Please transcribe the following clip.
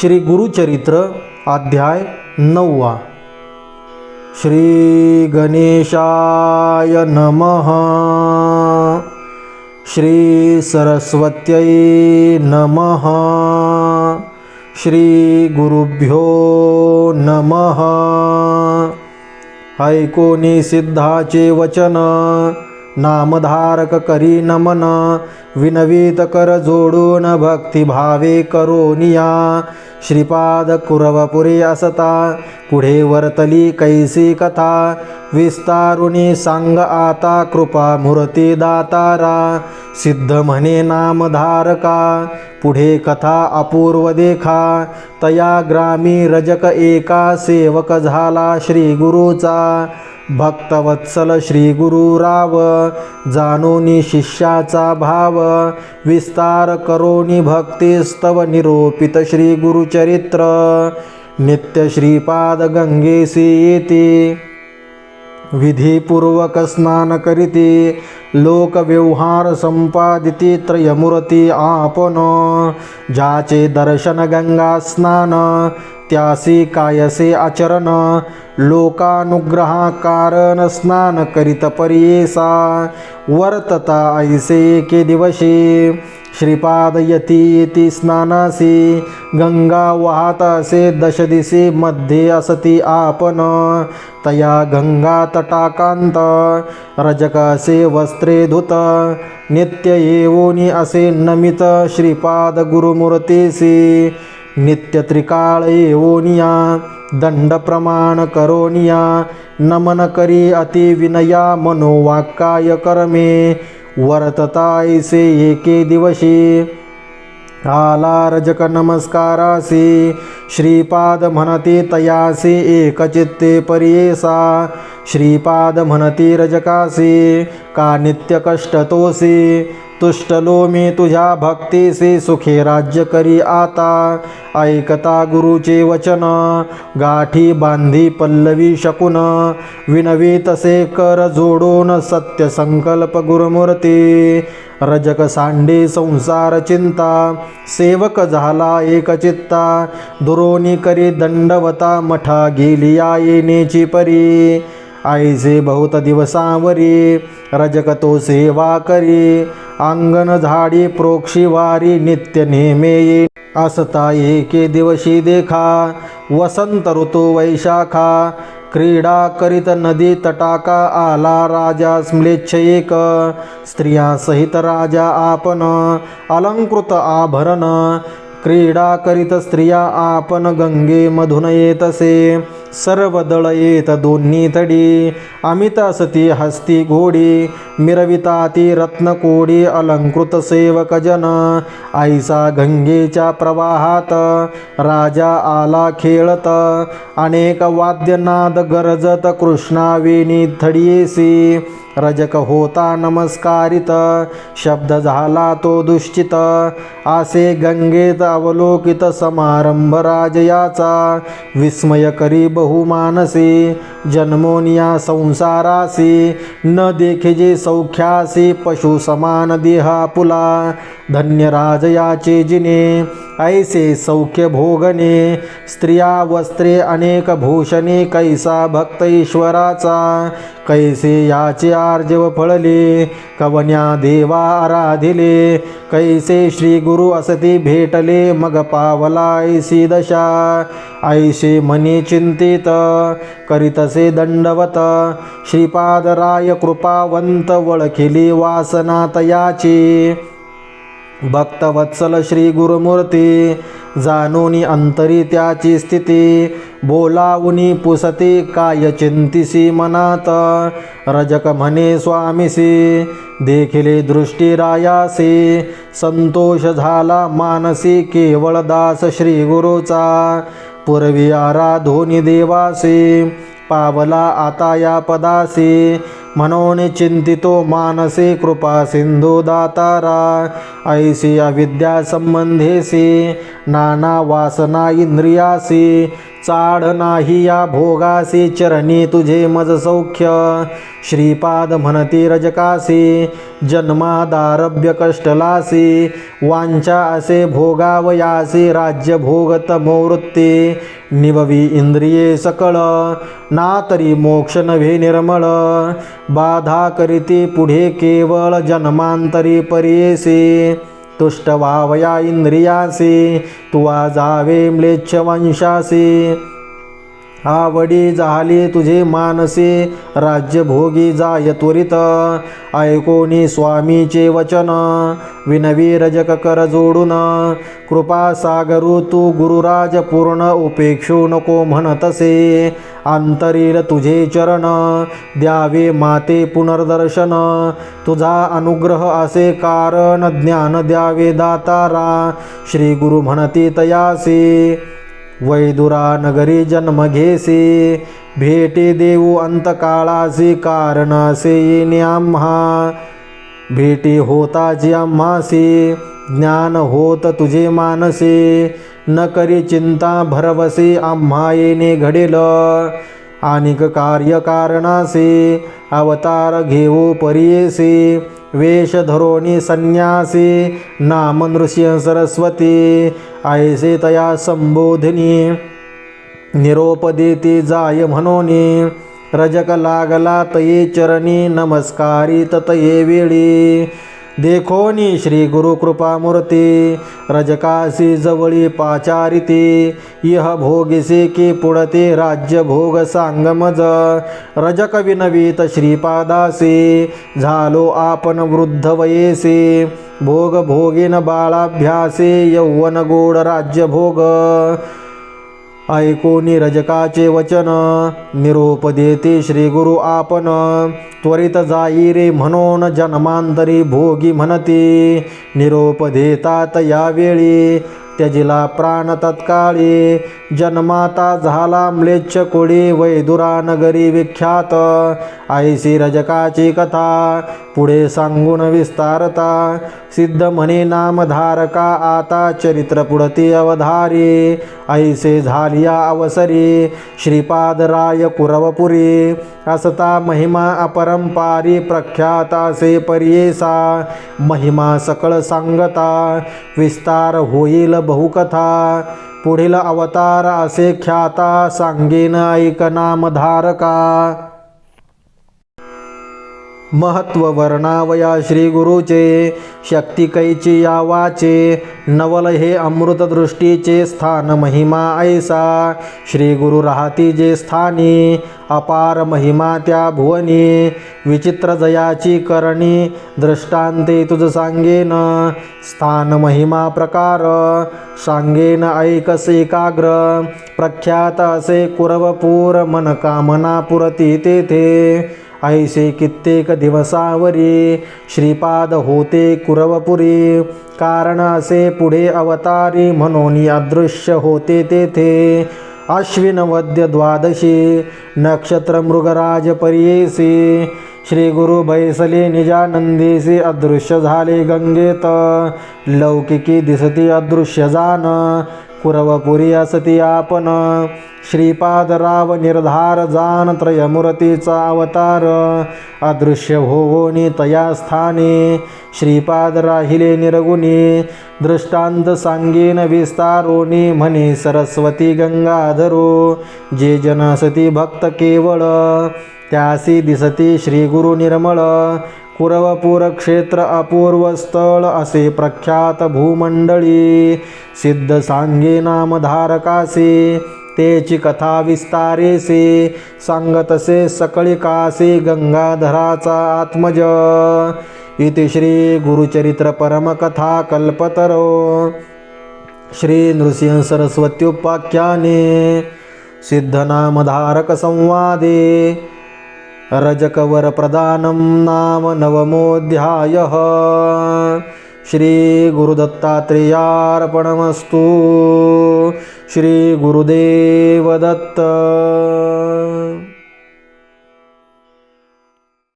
श्री गुरुचरित्र अध्याय नववा. श्री गणेशाय नमः. श्री सरस्वत्यै नमः. श्री गुरुभ्यो नमः. ऐकोनी सिद्धाचे वचन नामधारक करी नमन विनवीत कर जोडून भक्तिभावे करोनिया श्रीपाद कुरवपुरी असता पुढे वर्तली कैसी कथा. विस्तारुनी सांग आता कृपा मूर्ती दातारा. सिद्ध म्हणे नामधारका पुढे कथा अपूर्व देखा. तया ग्रामी रजक एका सेवक झाला श्री गुरुचा. भक्तवत्सल श्री गुरुराव जाणोनी शिष्याचा भाव विस्तार करोनी भक्तिस्तव निरोपित श्री गुरुचरित्र नित्य श्रीपाद गंगेसी येते विधीपूर्वक स्नान करीती लोकव्यवहार संपादिती त्रयमूर्ती आपण ज्याचे दर्शन गंगा स्नान त्यासी कायसे आचरण। लोकानुग्रहा कारण स्नान करीत परियेसा। वर्तता ऐसे एके दिवशी श्रीपाद यती स्नानासी। गंगा वाहतासे मध्ये असती आपण तया गंगा तटाकांत रजकासे वस वस्त्रे धुत नित्य येवोनी असे नमित श्रीपाद गुरुमूर्तीसी। नित्य त्रिकाळ येवोनिया दंड प्रमाण करोनिया नमन करी अति विनया मनोवाक्काय कर्मे वर्ततायसे एके दिवशी। आला रजक नमस्कारासी श्रीपाद म्हणती तयासी एकचित्ते परियेसा। श्रीपाद म्हणती रजकासी का नित्य कष्ट तोसी तुष्टलो मी तुझ्या भक्तीसी सुखे राज्य करी आता. ऐकता गुरुचे वचन गाठी बांधी पल्लवी शकून. विनवी तसे कर जोडून सत्य संकल्प गुरुमूर्ती. रजक सांडे संसार चिंता सेवक झाला एकचित्ता दुरोनी करी दंडवता मठा गेली येनेची परी. आईचे बहुत दिवसावरी रजकतो सेवा करी अंगण झाडी प्रोक्षिवारी नित्य नेमेई ये. असता एके दिवशी देखा वसंत ऋतू वैशाखा क्रीडा करीत नदी तटाका आला राजा स्म्लेच्छ एक. स्त्रियासहित राजा आपण अलंकृत आभरण क्रीडा करीत स्त्रिया आपण गंगे मधून येतसे. सर्व दळ येत दोन्ही तडी अमित असती हस्ती घोडी मिरविता ती रत्नकोडी अलंकृत सेवक जन आईसा गंगेच्या प्रवाहात राजा आला खेळत अनेक वाद्यनाद गरजत कृष्णावेणी थडियेसी रजक होता नमस्कारित शब्द झाला तो दुश्चित आसे गंगेत अवलोकित समारंभ राजयाचा विस्मय करी बहुमानसे जन्मोनिया संसारासी न देखिजे सौख्यासी पशु समान देहा पुला। धन्य राजयाचे जिने ऐसे सौख्य भोगने स्त्रिया वस्त्रे अनेक भूषणे कैसा भक्त ईश्वराचा। कैसे याचे आर्जव फळले कवन्या देवा आराधिले कैसे श्री गुरु असती भेटले मग पावला ऐसी दशा। ऐसे मनी चिंतित करीतसे दंडवत। श्रीपादराय कृपावंत वळखिली वासना तयाची भक्तवत्सल श्री गुरुमूर्ती जाणूनी अंतरी त्याची स्थिती। बोलावुनी पुसती काय चिंतिसी मनात। रजक म्हणे स्वामीसी देखिले दृष्टी रायासी। संतोष झाला मानसी केवळ दास श्री गुरुचा पूर्वी आराधोनी देवासी। पावला आता या पदासी. म्हणून चिंतितो मानसी कृपा सिंधू दातारा. ऐसी अविद्या संबंधेसी. नाना वासना इंद्रियासी. चाढ नाही या भोगासी. चरणी तुझे मज सौख्य. श्रीपाद म्हणती रजकासी. जन्मादारभ्य कष्टलासी. वांछा असे भोगावयासी. राज्य भोगतमोवृत्ती निववी इंद्रिये सकळ ना तरी मोक्ष नव्हे निर्मळ. बाधा करीती पुढे केवळ जन्मांतरी पर्येसी तुष्ट व्हावया इंद्रियासी तुवा जावे म्लेच्छ वंशासी. आवडी झाली तुझे मानसे राज्यभोगी जाय त्वरित. ऐकोनी स्वामीचे वचन विनवी रजक कर जोडून. कृपा सागरू तू गुरुराज पूर्ण उपेक्षू नको म्हणतसे अंतरील तुझे चरण द्यावे माते पुनर्दर्शन. तुझा अनुग्रह असे कारण ज्ञान द्यावे दातारा. श्री गुरु म्हणती तयासी. वैदुरा नगरी जन्म घेसी भेटे देऊ अंतकाळासी कारणासे येणे आम्हा. भेटी होताची आम्हासी ज्ञान होत तुझे मानसे न करी चिंता भरवसे आम्हा येणे घडेल. आणिक कार्य कारणासे अवतार घेऊ परियेसे वेश धरोणी संन्यासी नाम नृसिंह सरस्वती ऐसे तया संबोधिनी निरोप जाय म्हणोनी रजक लागला तये चरणी नमस्कारी ततये वेळी। देखोनी श्री गुरु कृपामूर्ती रजकासी जवळी पाचारिती इह भोगिसे की पुढते राज्य भोग सांगमज रजक विनवीत श्रीपादासी झालो आपण वृद्ध वयेसे भोग भोगीन बाळाभ्यासे यौवन गोड राज्य भोग ऐकोनी रजकाचे वचन निरोप देते श्री गुरु आपण त्वरित जाई रे म्हणून जन्मांतरी भोगी म्हणती निरोप देतात यावेळी त्यजिला प्राण तत्काळी. जन्माता झाला म्लेच्छ कोळी वैदुरा नगरी विख्यात. ऐसी रजकाची कथा पुढे सांगून विस्तारता. सिद्ध म्हणे नामधारका आता चरित्र पुढती अवधारी. ऐसे झालिया अवसरी श्रीपादराय कुरवपुरी. असता महिमा अपरंपारी प्रख्याता से पर्येसा. महिमा सकळ सांगता विस्तार होईल बहुकथा. पुढील अवतार असे ख्याता सांगेन ऐक नामधारका. महत्त्व वर्णावया श्री गुरुचे शक्ती कैची या वाचे नवल हे अमृतदृष्टीचे स्थान महिमा ऐसा. श्री गुरु राहती जे स्थानी अपार महिमा त्या भुवनी विचित्र जयाची करणी दृष्टांते तुझ सांगेन स्थान महिमा प्रकार सांगेन ऐकस एकाग्र प्रख्यात असे कुरवपूर मन कामना पुरती तेथे. ऐसे कित्येक दिवसावरी श्रीपाद होते कुरवपुरी. कारण असे पुढे अवतारी म्हणून अदृश्य होते तेथे. अश्विन वद्य द्वादशी नक्षत्र मृगराज पर्येसी. श्री गुरु बैसले निजानंदीसी अदृश्य झाले गंगेत. लौकिकी दिसती अदृश्य जान. कुरवपुरी असती आपण. श्रीपादराव निर्धार जान त्रयमूर्तीचा अवतार. अदृश्य होवोनी तया स्थानी. श्रीपाद राहिले निर्गुणी. दृष्टांत सांगेन विस्तारोनी म्हणे सरस्वती गंगाधरो. जे जनसती भक्त केवळ. त्यासी दिसती श्री गुरु निर्मळ. कुरवपूर क्षेत्र अपूर्व स्थळ असे प्रख्यात भूमंडळी. सिद्ध सांगे नामधारकासी तेची कथा विस्तारेसी सांगतसे सकळिकासी गंगाधराचा आत्मज. इति श्री गुरुचरित्र परमकथा कल्पतरो. श्री नृसिंह सरस्वत्युपाख्याने सिद्धनामधारक संवादे. रजकवरप्रदानं नाम नवमोऽध्यायः। श्रीगुरुदत्तात्रेयार्पणमस्तु। श्रीगुरुदेवदत्त